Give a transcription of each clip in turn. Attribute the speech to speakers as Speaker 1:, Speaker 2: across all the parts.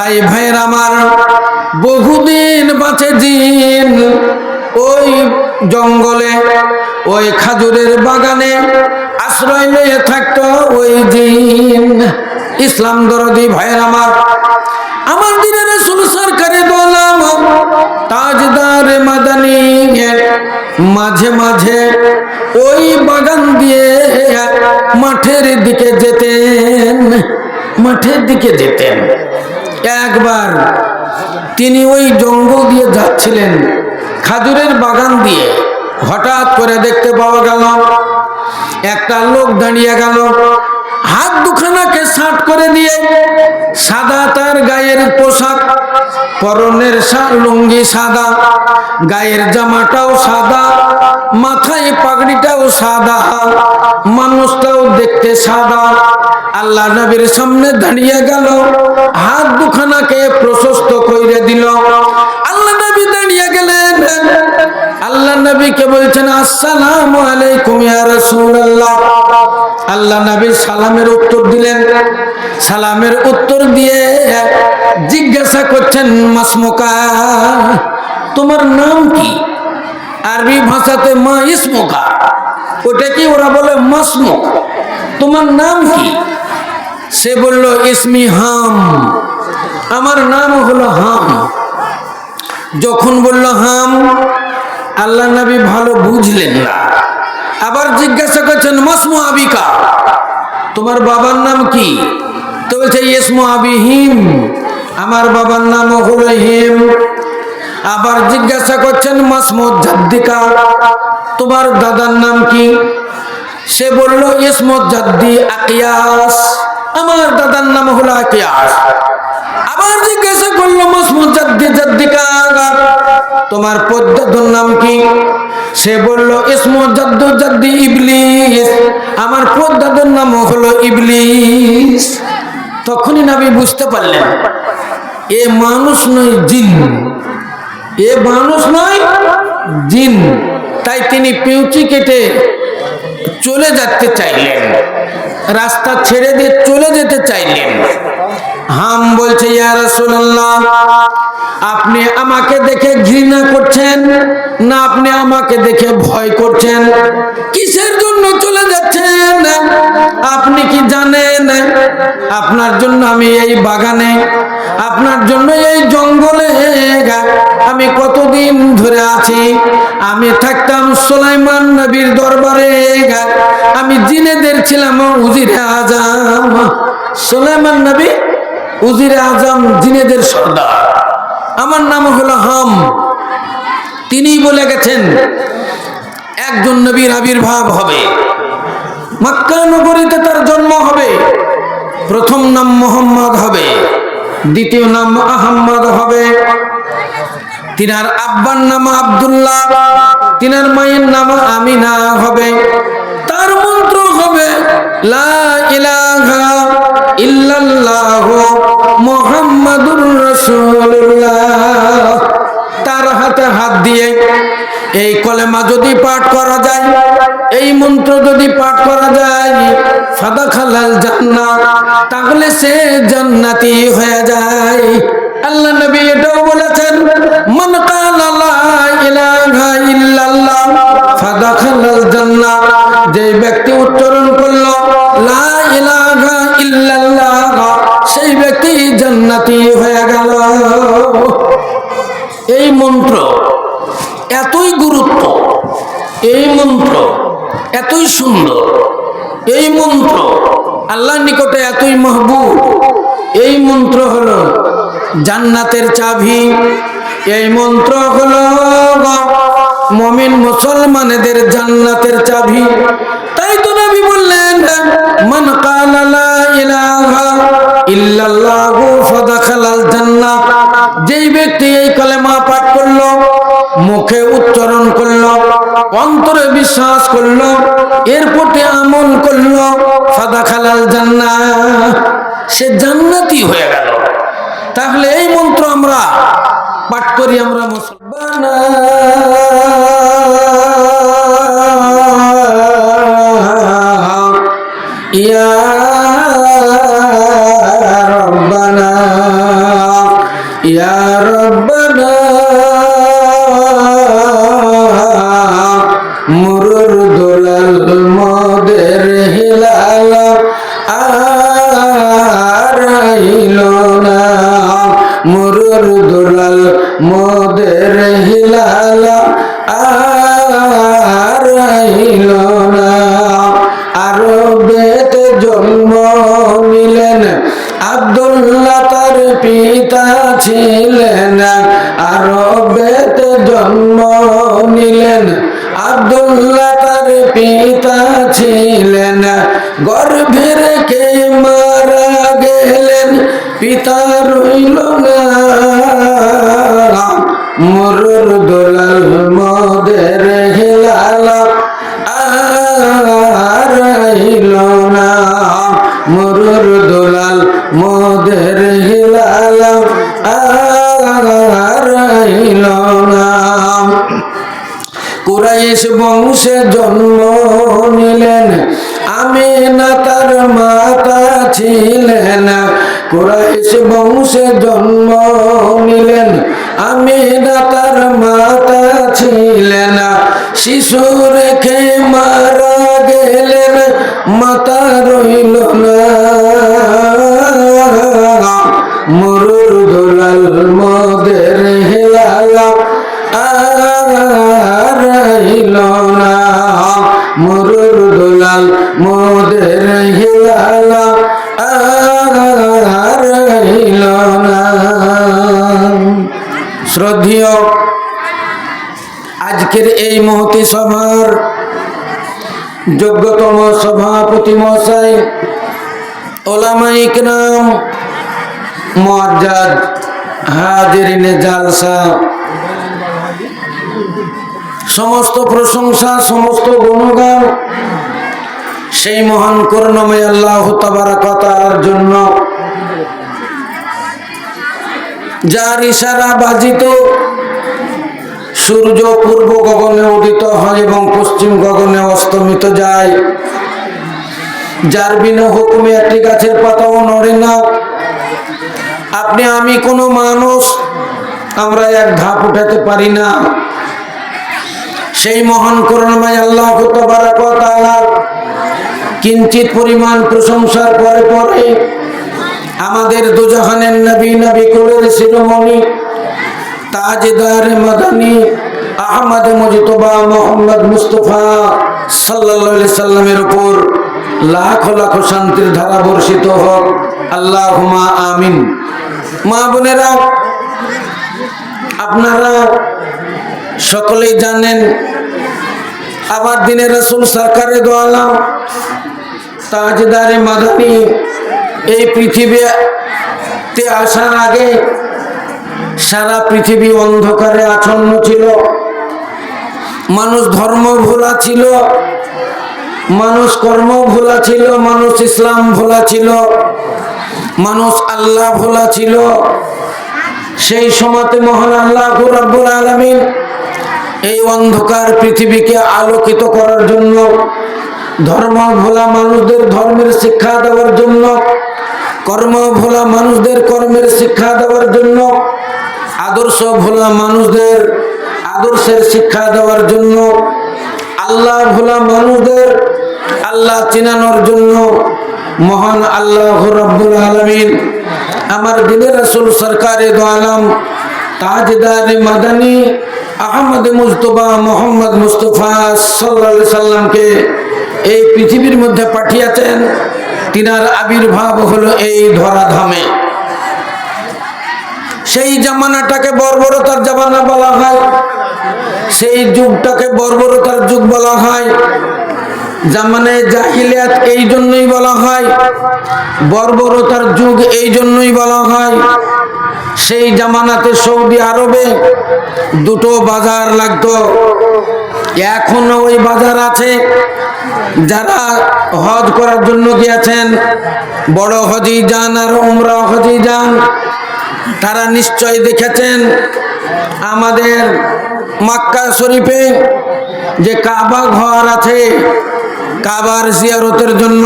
Speaker 1: তাই ভাইয়ের আমার বহুদিন বাঁচে দিন। ওই জঙ্গলে, ওই খাজুরের বাগানে আশ্রয় নিয়ে থাকতো ওই দিন। ইসলাম দরদি ভাইয়ের আমার আমার দিনের রসুল সরকারে বললাম তাজদার মাদানি মাঝে মাঝে ওই বাগান দিয়ে মাঠের দিকে যেতেন, মাঠের দিকে যেতেন। একবার তিনি ওই জঙ্গল দিয়ে যাচ্ছিলেন, খাজুরের বাগান দিয়ে। হঠাৎ করে দেখতে পাওয়া গেল, একটা লোক দাঁড়িয়ে গেল, হাত দুখানাকে শার্ট করে দিয়ে সাদা তার গায়ের পোশাক, পরনের লুঙ্গি সাদা, গায়ের জামাটাও সাদা, মাথায় পাগড়িটাও সাদা। মানুষটাও দেখতে সাদা। আল্লাহ নবীর সামনে দাঁড়িয়ে গেল। হাত দুখানাকে প্রশস্ত কইরে দিল। আল্লাহ নবী দাঁড়িয়ে গেলেন। আল্লাহ নবীকে বলছেন, আসসালামু আলাইকুম ইয়া রাসূলুল্লাহ। আল্লাহ নবী সালামের উত্তর দিলেন। সালামের উত্তর দিয়ে জিজ্ঞাসা করছেন, মাসমুকা, তোমার নাম কি? আরবি ভাষাতে, মা ইসমুকা। ওটা কি ওরা বলে মাসমুক তোমার নাম কি? সে বলল, ইসমি হাম। আমার নাম হলো হাম। যখন বলল হাম, আল্লাহ নবী ভালো বুঝলেন না। আবার জিজ্ঞাসা করছেন, মাসমু আবিকা? তোমার বাবার নাম কি? তো বলছে, ইসমু আবি হিম আমার বাবার নাম হলো হিম আবার জিজ্ঞাসা করছেন মাসমুদ জাদ্দিকা? তোমার দাদার নাম কি? সে বলল ইসমত জাদ্দি আকিয়াস। আমার দাদার নাম হলো আকিয়াস। আবার জিজ্ঞাসা করল মাসমুদ জাদ্দি জাদ্দিকা তোমার পদ্মাদুর নাম কি? সে বলল ইসমু জাদ্দু জাদ্দি ইবলিস। আমার পদ্মাদুর নাম হলো ইবলিস। তখনই নবী বুঝতে পারলেন, এ মানুষ নয় জিন। এ মানুষ নয় জিন। তাই তিনি পিউচি কেটে চলে যেতে চাইলেন। রাস্তা ছেড়ে দিয়ে চলে যেতে চাইলেন। হাম বলছে, ইয়া রাসূলুল্লাহ, আপনি আমাকে দেখে ঘৃণা করছেন না আপনি আমাকে দেখে ভয় করছেন? কিসের জন্য চলে যাচ্ছেন? আপনি কি জানেন? আপনার জন্য আমি এই বাগানে আপনার জন্য এই জঙ্গলে আমি কতদিন ধরে আছি? আমি থাকতাম সোলাইমান নবীর দরবারে আমি জিনেদের ছিলাম উজিরে আজম। সোলাইমান নবী, উজিরে আজম জিনেদের সর্দার। আমার নাম হলো হাম। তিনি বলে গেছেন, একজন নবীর আবির্ভাব হবে। মক্কা নগরীতে তার জন্ম হবে। প্রথম নাম মোহাম্মদ হবে। দ্বিতীয় নাম আহম্মদ হবে। তিনার আব্বার নাম আব্দুল্লাহ, তিনার মায়ের নাম আমিনা হবে। তার মন্ত্র হবে, লা ইলাহা ইল্লাল্লাহ তার হাতে হাত দিয়ে এই কলেমা যদি পাঠ করা যায়, এই মন্ত্র যদি পাঠ করা যায় ফাদা খালাল জান্নাত, তাহলে সে জান্নাতি হয়ে যায়। আল্লাহ নবী এটাও বলেছেন, মন ইল্লাল্লাহ, ফাদাখালাল জান্নাহ যে ব্যক্তি উচ্চারণ করল, লা ইলাহা ইল্লাল্লাহ সেই ব্যক্তি জান্নাতি হয়ে গেল। এই মন্ত্র এতই গুরুত্ব, এই মন্ত্র এতই সুন্দর, এই মন্ত্র আল্লাহর নিকটে এতই মাহবুব, এই মন্ত্র হলো জান্নাতের চাবি, এই মন্ত্র হলো মমিন মুসলমানদের জান্নাতের চাবি। তাই তো নবী বললেন, মান কালা লা ইলাহা ইল্লাল্লাহু ফাদাখালাল যেই ব্যক্তি এই অন্তরে বিশ্বাস করল এর প্রতি আমল করল, ফাদাখালাল জান্না সে জান্নাতি হয়ে গেল। তাহলে এই মন্ত্র আমরা পাঠ করি, আমরা মুসলমান। দোলাল মদের হিলাল ছিলেন কুরাইশ বংশে জন্ম নিলেন। আমি না তার মাতা ছিলেন। শিশু রেখে মারা গেলেন। মাতা রইল না। মরুর দোলাল মদের হেলালা আইল না। মরুর দোলাল শ্রদ্ধেয়। আজকের এই মহতি সভার যোগ্যতম সভাপতি মশাই ওলামাইক নাম মজ্জাদ হাজিরিনে জালসা। সমস্ত প্রশংসা, সমস্ত গুণগান সেই মহান করুণময় আল্লাহ তাবারাকাতার জন্য যার ইশারা বাজিত, সূর্য পূর্ব গগনে উদিত হয় এবং পশ্চিম গগনে অস্তমিত যায়। যার বিনা হুকুমে একটি গাছের পাতাও নড়ে না। আপনি, আমি কোনো মানুষ, আমরা এক ধাপ উঠাতে পারি না। সেই মহান করুণাময় আল্লাহ কিঞ্চিত পরিমাণ প্রশংসার পরে পরে আমাদের দুজাহানের নবী নবী কুলের শিরোমণি, তাজদার মাদানী, আহমদ মুজতবা, মোহাম্মদ মুস্তফা সাল্লাল্লাহু সাল্লামের উপর লাখ লাখ শান্তির ধারা বর্ষিত হোক। আল্লাহুমা আমিন। মা বোনেরা, আপনারা সকলেই জানেন, আবার দিনে রসুল সরকারে দোয়ালাম, তাজদারে মাদানী এই পৃথিবীতে আসার আগে সারা পৃথিবী অন্ধকারে আচ্ছন্ন ছিল। মানুষ ধর্ম ভোলা ছিল, মানুষ কর্ম ভোলা ছিল, মানুষ ইসলাম ভোলা ছিল, মানুষ আল্লাহ ভোলা ছিল। সেই সময়তে মহান আল্লাহ রাব্বুল আলামিন এই অন্ধকার পৃথিবীকে আলোকিত করার জন্য, ধর্ম ভোলা মানুষদের ধর্মের শিক্ষা দেওয়ার জন্য কর্ম ভোলা মানুষদের কর্মের শিক্ষা দেওয়ার জন্য, আদর্শ ভোলা মানুষদের আদর্শের শিক্ষা দেওয়ার জন্য, আল্লাহ ভোলা মানুষদের আল্লাহ চিনানোর জন্য মহান আল্লাহ রব্বুল আলমিন। আমার দিনের রসুল সরকারে আলম তাজদার মাদানী আহমদ মুস্তফা মোহাম্মদ মুস্তফা সাল্লা সাল্লামকে এই পৃথিবীর মধ্যে পাঠিয়েছেন। তিনার আবির্ভাব হলো এই ধরাধামে। সেই জামানাটাকে বর্বরতার জামানা বলা হয়। সেই যুগটাকে বর্বরতার যুগ বলা হয়। জামানে জাহিলিয়াত এই জন্যই বলা হয়। বর্বরতার যুগ এই জন্যই বলা হয়। সেই জামানাতে সৌদি আরবে দুটো বাজার লাগতো। এখনও ওই বাজার আছে। যারা হজ করার জন্য গিয়েছেন, বড় হজি যান আর উমরা হজি যান, তারা নিশ্চয় দেখেছেন আমাদের মাক্কা শরীফে যে কাবা ঘর আছে, কাবার জিয়ারতের জন্য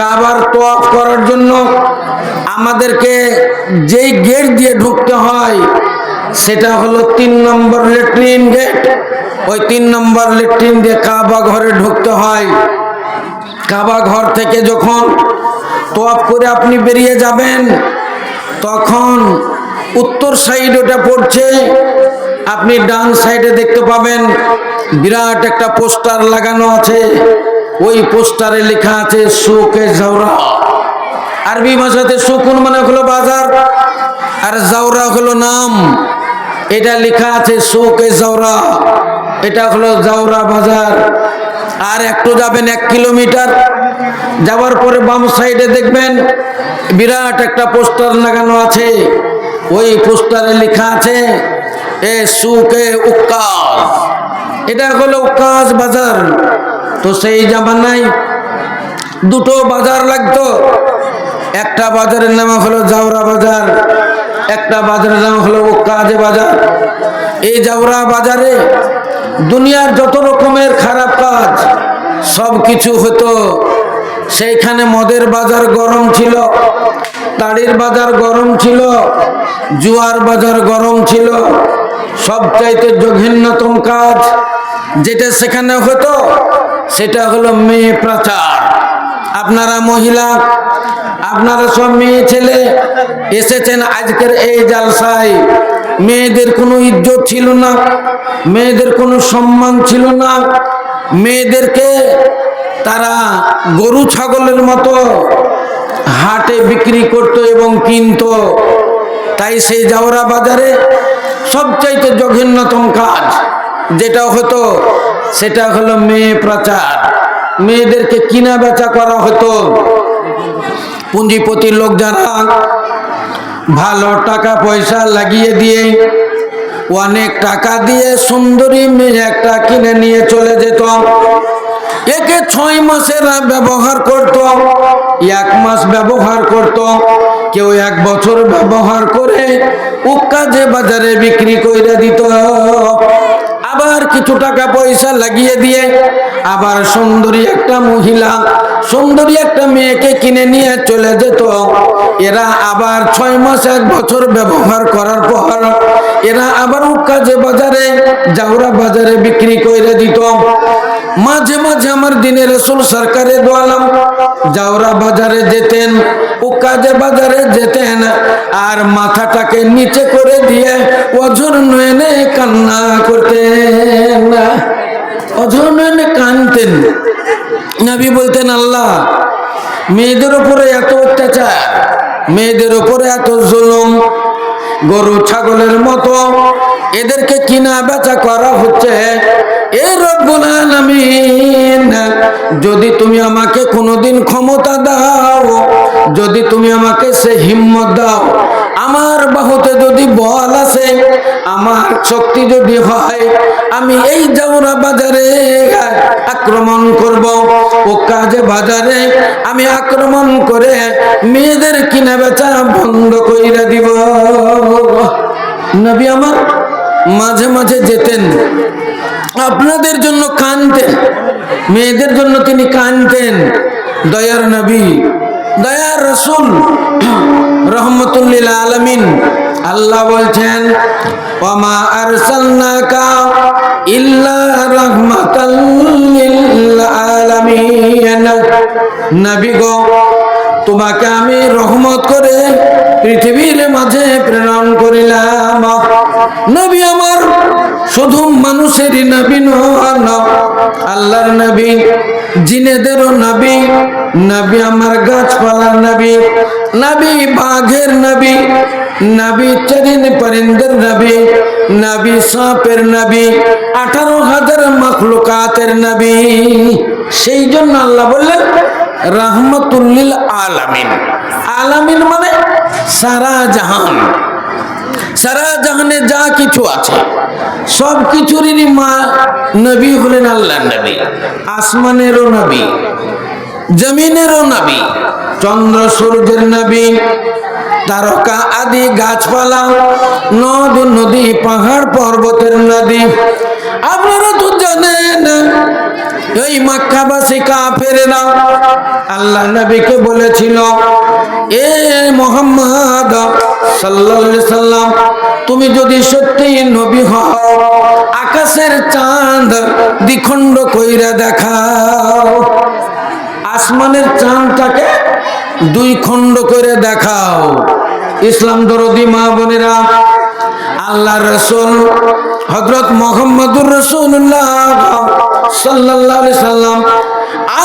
Speaker 1: কাবার তোয়াফ করার জন্য আমাদেরকে যেই গেট দিয়ে ঢুকতে হয়, সেটা হলো তিন নম্বর লেট্রিন গেট। ওই তিন নম্বর লেট্রিন দিয়ে কাবা ঘরে ঢুকতে হয়। কাবা ঘর থেকে যখন তোয়াফ করে আপনি বেরিয়ে যাবেন, তখন উত্তর সাইড ওটা পড়ছে, আপনি ডান সাইডে দেখতে পাবেন, বিরাট একটা পোস্টার লাগানো আছে। ওই পোস্টারে লেখা আছে সুকে জাউরা আরবি ভাষাতে সুকুন মানে হলো বাজার, আর জাউরা হলো নাম। এটা লেখা আছে সুকে জাউরা এটা হলো জাউরা বাজার। আর একটু যাবেন এক কিলোমিটার, যাওয়ার পরে বাম সাইডে দেখবেন বিরাট একটা পোস্টার লাগানো আছে। ওই পোস্টারে লেখা আছে, এ সুকে উক্কাস এটা হলো উক্কাস বাজার। তো সেই জামানায় দুটো বাজার লাগতো। একটা বাজারের নাম হলো জাউরা বাজার, একটা বাজারের নাম হলো কাজে বাজার। এই জাউরা বাজারে দুনিয়ার যত রকমের খারাপ কাজ, সব কিছু হতো। সেইখানে মদের বাজার গরম ছিল তাড়ির বাজার গরম ছিল, জুয়ার বাজার গরম ছিল। সবচাইতে জঘন্যতম কাজ যেটা সেখানে হতো সেটা হলো মেয়ে প্রচার। আপনারা মহিলা, আপনারা সব মেয়ে ছেলে এসেছেন আজকের এই জালসায়। মেয়েদের কোনো ইজ্জত ছিল না, মেয়েদের কোনো সম্মান ছিল না। মেয়েদেরকে তারা গরু ছাগলের মতো হাটে বিক্রি করত এবং কিনতো। তাই সেই জাওরা বাজারে সবচাইতে জঘন্যতম কাজ, যেটা হতো সেটা হলো মেয়ে প্রচার। মেয়েদেরকে কিনা বেচা করা হতো। পুঁজিপতির লোক যারা ভালো টাকা পয়সা লাগিয়ে দিয়ে অনেক টাকা দিয়ে সুন্দরী মেয়ে একটা কিনে নিয়ে চলে যেত। একে ছয় মাসেরা ব্যবহার করত, এক মাস ব্যবহার করত। কেউ এক বছর ব্যবহার করে উকাজে বাজারে বিক্রি করে দিত। আবার কিছু টাকা পয়সা লাগিয়ে দিয়ে আবার সুন্দরী একটা মহিলা, সুন্দরী একটা মেয়েকে কিনে নিয়ে চলে যেত। এরা আবার ছয় মাস, এক বছর ব্যবহার করার পর এরা আবার উকাজে বাজারে, জাউরা বাজারে বিক্রি করে দিত। মাঝে মাঝে আমার দিনে রসুল সরকারে দোয়ালাম জাউরা বাজারে যেতেন ও উকাজে বাজারে যেতেন আর মাথাটাকে নিচে করে দিয়ে অঝর নয়নে কান্না করতেন। অঝর নয়নে কানতেন। নবী বলতেন, আল্লাহ মেয়েদের উপরে এত অত্যাচার, মেয়েদের উপরে এত জুলুম, গরু, ছাগলের মতো। এদেরকে কিনা বেচা করা হচ্ছে। যদি তুমি আমাকে কোনোদিন ক্ষমতা দাও, যদি তুমি আমাকে সে হিম্মত দাও আমার বাহুতে যদি বল আছে, আমার শক্তি যদি হয়, আমি এই জাউরা বাজারে আক্রমণ করব। ও কাজে বাজারে আমি আক্রমণ করে মেয়েদের কিনা বেচা বন্ধ কইরা দিব। নবী আমার, মাঝে মাঝে যেতেন। আপনাদের জন্য কানতেন। মেয়েদের জন্য তিনি কানতেন। দয়ার নবী, দয়ার রসুল। রহমতুল্লিল আলমিন। আল্লাহ বলছেন আলামিন। তোমাকে আমি রহমত করে পৃথিবীর মাঝে প্রেরণ করিলাম। নবী আমার শুধু মানুষেরই নবী নন আল্লাহর নবী, জিনেদেরও নবী নবী আমার গাছপালার নবী নবী বাঘের নবী নবী চরিন পরিন্দের নবী নবী সাপের নবী, আঠারো হাজার মখলুকাতের নবী। সেই জন্য আল্লাহ বললেন রহমতুল্লিল আলামিন। আলামিন মানে সারা জাহান। সারা জাহানে যা কিছু আছে, সব কিছুরই মা নবী হলেন আল্লাহ নবী, আসমানেরও নবী, জমিনেরও নবী, চন্দ্র সূর্যের নবী তারকা আদি গাছপালা, নদ, নদী, পাহাড়, পর্বতের নদী। আপনারা তো জানেন ওই মক্কাবাসী কাফেরেরা আল্লাহ নবীকে বলেছিল, এ মোহাম্মদ আলাইহি সাল্লাম, তুমি যদি সত্যি নবী হও, আকাশের চাঁদ দ্বিখণ্ড কইরা দেখাও। আসমানের চাঁদটাকে দুই খণ্ড করে দেখাও। ইসলাম দরদি মা বোনেরা, আল্লাহ রসুল হজরত মোহাম্মদুর রসুল্লাহ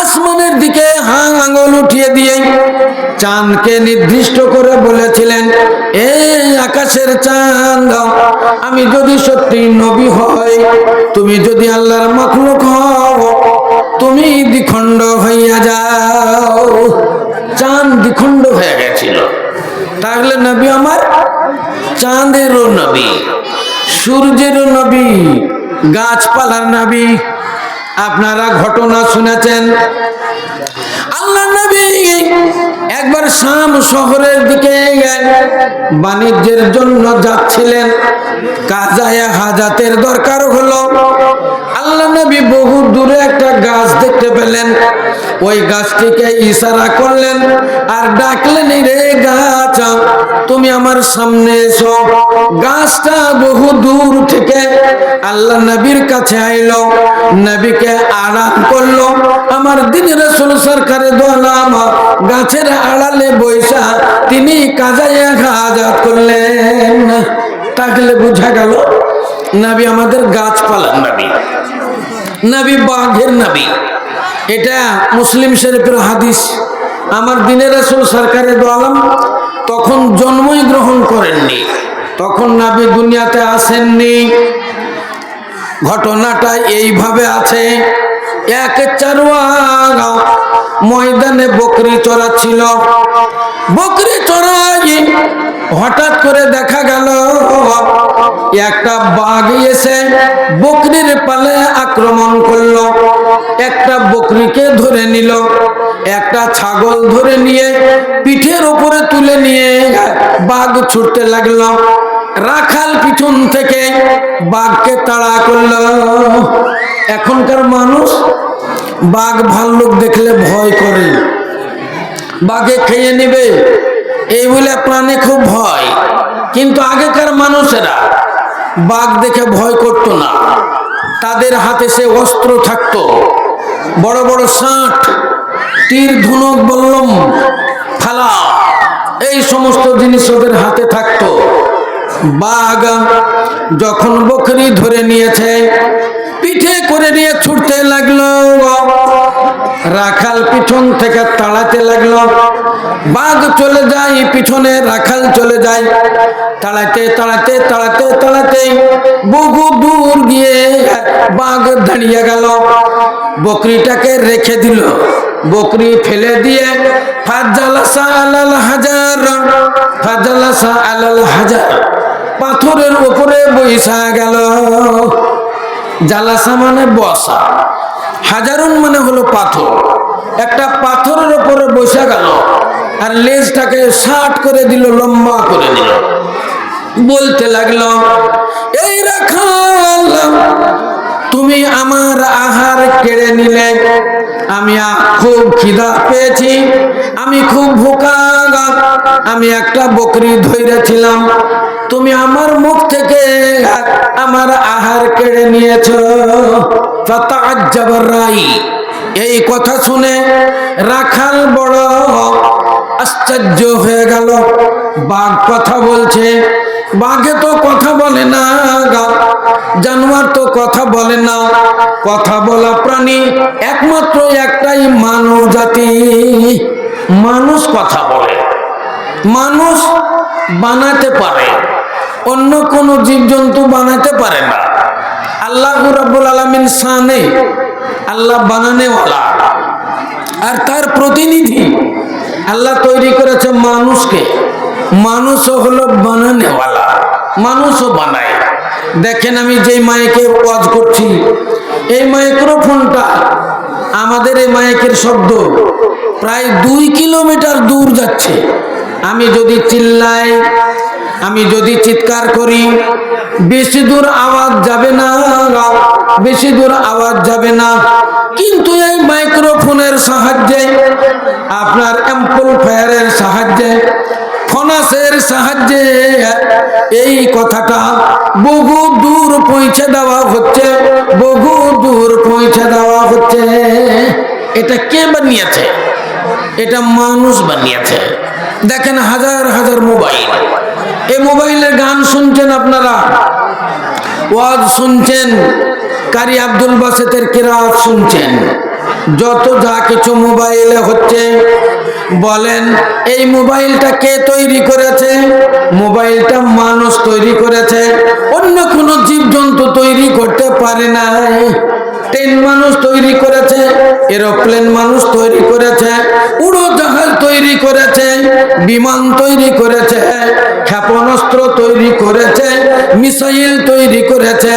Speaker 1: আসমানের দিকে হাং আঙুল উঠিয়ে দিয়ে চাঁদকে নির্দিষ্ট করে বলেছিলেন, এ আকাশের চাঁদ, আমি যদি সত্যি নবী হই, তুমি যদি আল্লাহর মখলুক হও, তুমি দ্বিখণ্ড হইয়া যাও। চাঁদ দ্বিখণ্ড হয়ে গেছিল। তাহলে নবী আমার চাঁদেরও নবী, সূর্যেরও নবী, গাছপালার নবী। আপনারা ঘটনা শুনেছেন। আল্লাহ নবী একবার শাম শহরের দিকে বাণিজ্যের জন্য যাচ্ছিলেন। কাজায় হাজাতের দরকার হলো। নবী বহু দূরে একটা গাছ দেখতে পেলেন। ওই গাছটিকে ইশারা করলেন, আর ডাকলেন রে গাছ, তুমি আমার সামনে এসো। গাছটা বহু দূর থেকে আল্লাহ নবীর কাছে আইলো, নবীকে আরাম করল, আমার দিন রসুল সরকারে দোলাম গাছের আড়ালে বৈশা, তিনি কাজায় আঘাত করলেন। তাহলে বুঝা গেল, নবী আমাদের গাছপালার নবী। নবী বাঘের নবী। এটা মুসলিম শরীফের হাদিস। আমার দিনের রসুল সরকারে দোয়ালাম তখন জন্মই গ্রহণ করেননি। তখন নাবি দুনিয়াতে আসেননি। ঘটনাটা এইভাবে আছে। এক চারুয়া ময়দানে বকরি চড়াচ্ছিল। বকরি চড়াই হঠাৎ করে দেখা গেল, একটা বাঘ এসে বকরির পালে আক্রমণ করল। একটা বকরিকে ধরে নিল, একটা ছাগল ধরে নিয়ে পিঠের উপরে তুলে নিয়ে বাঘ ছুটতে লাগল। রাখাল পিছন থেকে বাঘকে তাড়া করল, এখনকার মানুষ বাঘ ভাল্লুক দেখলে ভয় করে। বাঘে খেয়ে নেবে এই বলে প্রাণে খুব ভয়। কিন্তু আগেকার মানুষেরা বাঘ দেখে ভয় করতো না। তাদের হাতে সে অস্ত্র থাকতো। বড় বড় ষাট তীর, ধনুক, বল্লম ফালা এই সমস্ত জিনিস ওদের হাতে থাকতো। বাঘ যখন বকরি ধরে নিয়েছে, পিঠে করে নিয়ে ছুটতে লাগল। রাখাল পিছন থেকে তাড়াতে লাগল। বাঘ চলে যায় পিছনে রাখাল চলে যায়। তাড়াতে তাড়াতে তাড়াতে তাড়াতে বহু দূর গিয়ে বাঘ দাঁড়িয়ে গেল। বকরিটাকে রেখে দিল। বকরি ফেলে দিয়ে ফাজালাসা আলাল হাজার ফাজালাসা আলাল হাজার। পাথরের উপরে বৈশা গেল। জালাসা মানে বসা। হাজারুন মানে হলো পাথর। একটা পাথরের উপরে বসে গেল আর লেজটাকে শার্ট করে দিল, লম্বা করে দিল। বলতে লাগল, এই রাখাল, তুমি আমার আহার কেড়ে নিলে। আমি খুব খিদা পেয়েছি, আমি খুব ভোকা, আমি একটা বকরি ধৈরেছিলাম। তুমি আমার মুখ থেকে আমার আহার কেড়ে নিয়েছ। রাই এই কথা শুনে রাখাল বড় আশ্চর্য হয়ে গেল। বাঘ কথা বলছে, বাঘে তো কথা বলে না জানোয়ার তো কথা বলে না। কথা বলা প্রাণী একমাত্র একটাই মানব জাতি। মানুষ কথা বলে, মানুষ বানাতে পারে। অন্য কোনো জীবজন্তু বানাতে পারে না। আল্লাহ রাব্বুল আলামিন শানে আল্লাহ বানানেওয়ালা। আর তার প্রতিনিধি আল্লাহ তৈরি করেছে মানুষকে। মানুষও হলো বানানেওয়ালা, মানুষও বানায়। দেখেন আমি যেই মাইকে ওয়াজ করছি, এই মাইক্রোফোনটা, আমাদের এই মাইকের শব্দ প্রায় দুই কিলোমিটার দূর যাচ্ছে। আমি যদি চিল্লাই আমি যদি চিৎকার করি, বেশি দূর আওয়াজ যাবে না, বেশি দূর আওয়াজ যাবে না। কিন্তু এই মাইক্রোফোনের সাহায্যে, আপনার অ্যাম্পলফায়ারের সাহায্যে, ফনাসের সাহায্যে এই কথাটা বহু দূর পৌঁছে দেওয়া হচ্ছে, বহু দূর পৌঁছে দেওয়া হচ্ছে। এটা কে বানিয়েছে? এটা মানুষ বানিয়েছে। দেখেন হাজার হাজার মোবাইল। এই মোবাইলের গান শুনছেন আপনারা? ওয়াজ শুনছেন? কারি আব্দুল বাসেতের কিরাত শুনছেন? যত যা কিছু মোবাইলে হচ্ছে, বলেন, এই মোবাইলটা কে তৈরি করেছে? মোবাইলটা মানুষ তৈরি করেছে। অন্য কোনো জীবজন্তু তৈরি করতে পারে না ট্রেন মানুষ তৈরি করেছে, এরোপ্লেন মানুষ তৈরি করেছে, উড়োজাহাজ তৈরি করেছে, বিমান তৈরি করেছে, ক্ষেপণাস্ত্র তৈরি করেছে, মিসাইল তৈরি করেছে।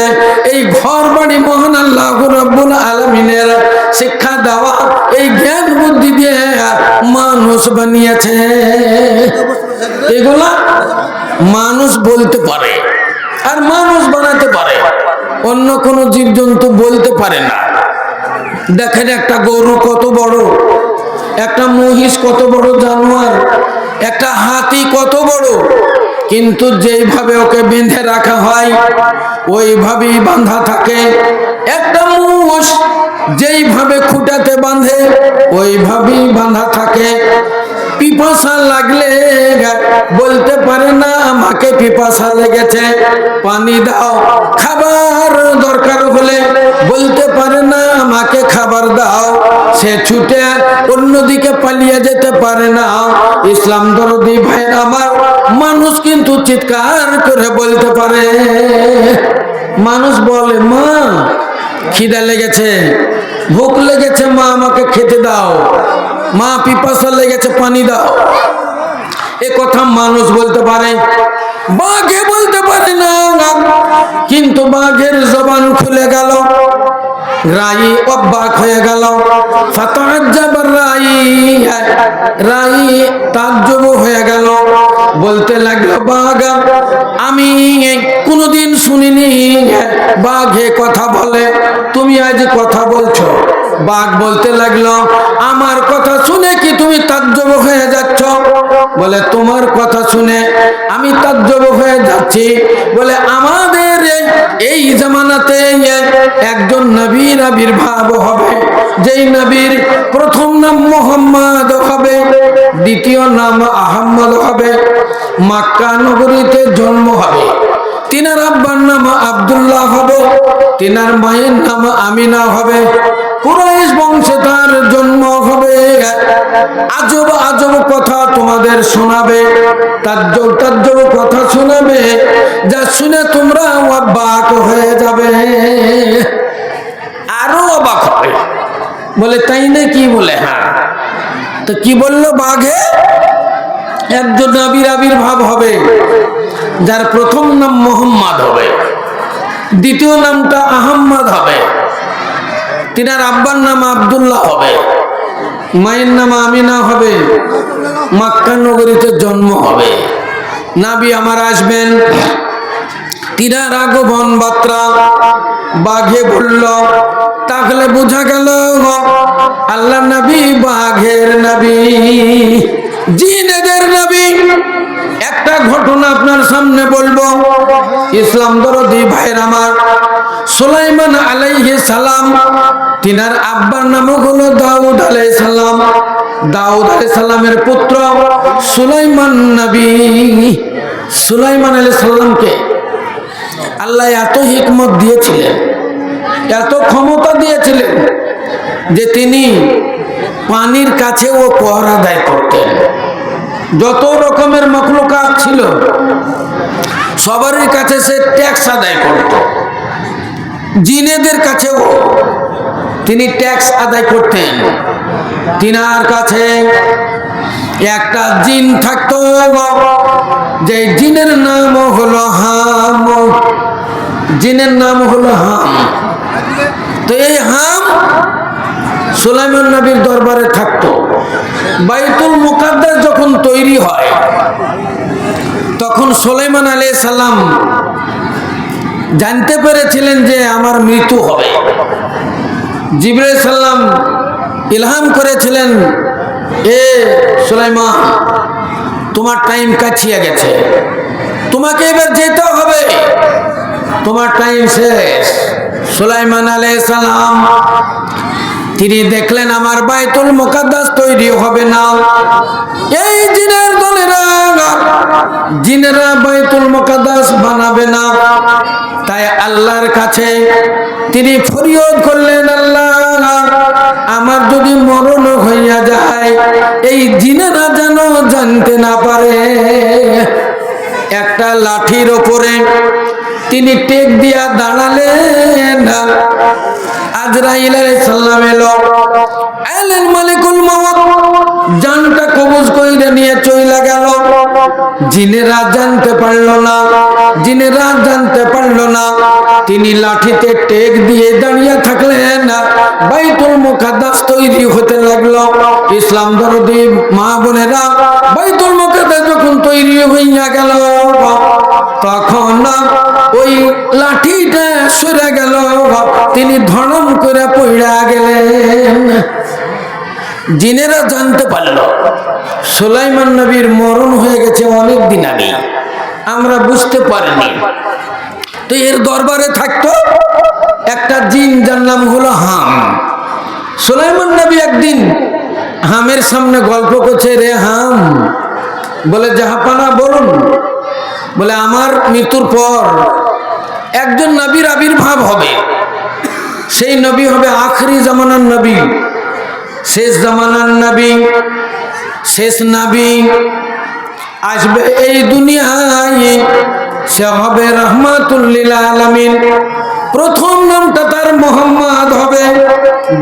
Speaker 1: এই ঘর বাড়ি মহান আল্লাহ রব্বুল আলমিনের শিক্ষা দেওয়া, এই জ্ঞান বুদ্ধি দিয়ে মানুষ বানিয়েছে। এগুলা মানুষ বলতে পারে আর মানুষ বানাতে পারে। অন্য কোনো জীবজন্তু বলতে পারে না। দেখেন একটা গরু কত বড়, একটা মহিষ কত বড়, জানোয়ার, একটা হাতি কত বড়। কিন্তু যেইভাবে ওকে বেঁধে রাখা হয়, ওইভাবেই বাঁধা থাকে। একটা মুষ যেইভাবে খুঁটাতে বাঁধে, ওইভাবেই বাঁধা থাকে। পিপাসা লাগলে বলতে পারে না, আমাকে পিপাসা লেগেছে, পানি দাও। খাবার দরকার হলে বলতে পারে না, আমাকে খাবার দাও। সে ছুটে অন্যদিকে পালিয়ে যেতে পারে না। ইসলাম দরদি ভাই আমার মানুষ কিন্তু চিৎকার করে বলতে পারে। মানুষ বলে, মা, খিদা লেগেছে, ভুক লেগেছে, মা, আমাকে খেতে দাও। মা পিপাসা লেগেছে, পানি দাও। এ কথা মানুষ বলতে পারে, বাঘে বলতে পারে না কিন্তু বাঘের জবান খুলে গেল, রাই অবাক হয়ে গেল। রাই রাই তাজ্জব হয়ে গেল। বলতে লাগল, বাঘ, আমি কোনোদিন শুনিনি, বাঘে কথা বলে, তুমি আজ কথা বলছো। বাঘ বলতে লাগল, আমার কথা শুনে কি তুমি তাজ্জব হয়ে যাচ্ছ? বলে, তোমার কথা শুনে আমি তাজ্জব হয়ে যাচ্ছি। বলে, আমাদের এই জামানাতে একজন নবীর আবির্ভাব হবে, যেই নবীর প্রথম নাম মোহাম্মদ হবে, দ্বিতীয় নাম আহম্মদ হবে, মাক্কা নগরীতে জন্ম হবে। তিনার আব্বার নাম আব্দুল্লাহ হবে, তিনার মায়ের নাম আমিনা হবে। কুরাইশ বংশে তার জন্ম হবে। আজব আজব কথা তোমাদের শোনাবে, তাজ্জব তাজ্জব কথা শোনাবে, যা শুনে তোমরা অবাক হয়ে যাবে। আরও অবাক হবে। বলে, তাই না কি বলে? হ্যাঁ। তো কি বলল বাঘে? একজন নবীর আবির্ভাব হবে, যার প্রথম নাম মোহাম্মদ হবে, দ্বিতীয় নামটা আহম্মদ হবে, তিনার আব্বার নাম আবদুল্লাহ হবে, মায়ের নাম আমিনা হবে, মাক্কা নগরীতে জন্ম হবে। নাবি আমার আসবেন, তিনার আগমন বার্তা বাঘে বলল, তাহলে বোঝা গেল আল্লাহ নবী বাঘের নবী, জিনেদের নবী। একটা ঘটনা আপনার সামনে বলব। ইসলাম দরদি ভাইয়ের আমার, সুলাইমান আলাইহি সালাম, তিনার আব্বার নাম হলো দাউদ আলাই সালাম। দাউদ আলাই সালামের পুত্র সুলাইমান নবী। সুলাইমান আলাই সাল্লামকে আল্লাহ এত হিকমত দিয়েছিলেন, এত ক্ষমতা দিয়েছিলেন যে তিনি পানির কাছে ও পহরা দায় করতেন। যত রকমের মখলুকাত ছিল, সবারই কাছে সে ট্যাক্স আদায় করত। জিনেদের কাছেও তিনি ট্যাক্স আদায় করতেন। তিনার কাছে একটা জিন থাকতো যে জিনের নাম হলো হাম জিনের নাম হলো হাম। তো এই হাম সুলাইমান নবীর দরবারে থাকতো। বাইতুল মুকাদ্দাস যখন তৈরি হয়, তখন সুলাইমান আলী সাল্লাম জানতে পেরেছিলেন যে আমার মৃত্যু হবে। জিবরাইল সাল্লাম ইলহাম করেছিলেন, এ সুলাইমান, তোমার টাইম কাছিয়ে গেছে। তোমাকে এবার যেতে হবে। তোমার টাইম শেষ। সুলাইমান আলাইহিস সালাম, তিনি দেখলেন আমার বাইতুল মোকাদ্দাস তৈরি হবে না। এই জিনের দলেরা, জিনেরা বাইতুল মোকাদ্দাস বানাবে না। তাই আল্লাহর কাছে তিনি ফরিয়াদ করলেন, আল্লাহ, আমার যদি মরণ হইয়া যায়, এই জিনেরা যেন জানতে না পারে। একটা লাঠির ওপরে তিনি টেক দিয়া দাঁড়ালেন। আজরাইল আলাইহিস সালাম এলো এলেন মালিকুল মাউত জানটা কবজ কইরে নিয়ে চইলা গেল জিনেরা জানতে পারল না, জিনেরা জানতে পারল না। তিনি লাঠিতে টেক দিয়ে দাঁড়িয়ে থাকলেন। বাইতুল মুকাদ্দাস তৈরি হতে লাগল। ইসলাম দরদি মা বোনেরা বাইতুল মুকাদ্দাস যখন তৈরি হইয়া গেল, তখন ওই লাঠিটা সরে গেল। তিনি ধরম করে পইড়া গেলেন। জিনেরা জানতে পারল। সুলাইমান নবীর মরণ হয়ে গেছে অনেক দিন আগে। আমরা বুঝতে পারিনি। তো এর দরবারে থাকতো একটা জিন যার নাম হলো হাম। সুলাইমান নবী একদিন হামের সামনে গল্প করছে, রে হাম। বলে, জাহাপানা, বলুন। বলে, আমার মৃত্যুর পর একজন নবীর আবির্ভাব হবে। সেই নবী হবে আখরি জামানার নবী। শেষ জামানার নবী, শেষ নবী আসবে এই দুনিয়ায়। সে হবে রহমাতুল্লিল আলমিন। প্রথম নামটা তার মোহাম্মদ হবে,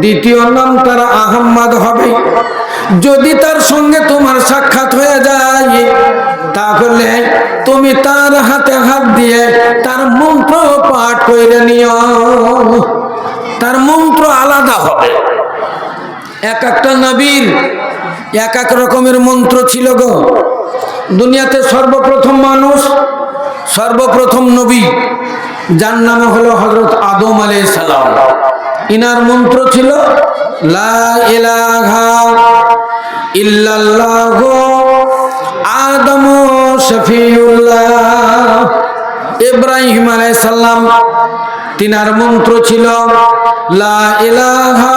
Speaker 1: দ্বিতীয় নাম তার আহম্মদ হবে। যদি তার সঙ্গে তোমার সাক্ষাৎ হয়ে যায়, তাহলে তুমি তার হাতে হাত দিয়ে তার মন্ত্র পাঠ করে নিও। তার মন্ত্র আলাদা হবে। এক একটা নবীর এক এক রকমের মন্ত্র ছিল গো। দুনিয়াতে সর্বপ্রথম মানুষ, সর্বপ্রথম নবী, যার নাম হলো হজরত আদম আলাই সালাম। ইনার মন্ত্র ছিল আদম ইব্রাহিম আলাই সাল্লাম তিনার মন্ত্র ছিল, লা ইলাহা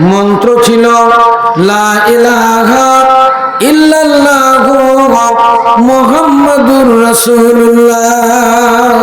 Speaker 1: মন্ত্র ছিল লা ইলাহা ইল্লাল্লাহু মুহাম্মাদুর রাসূলুল্লাহ।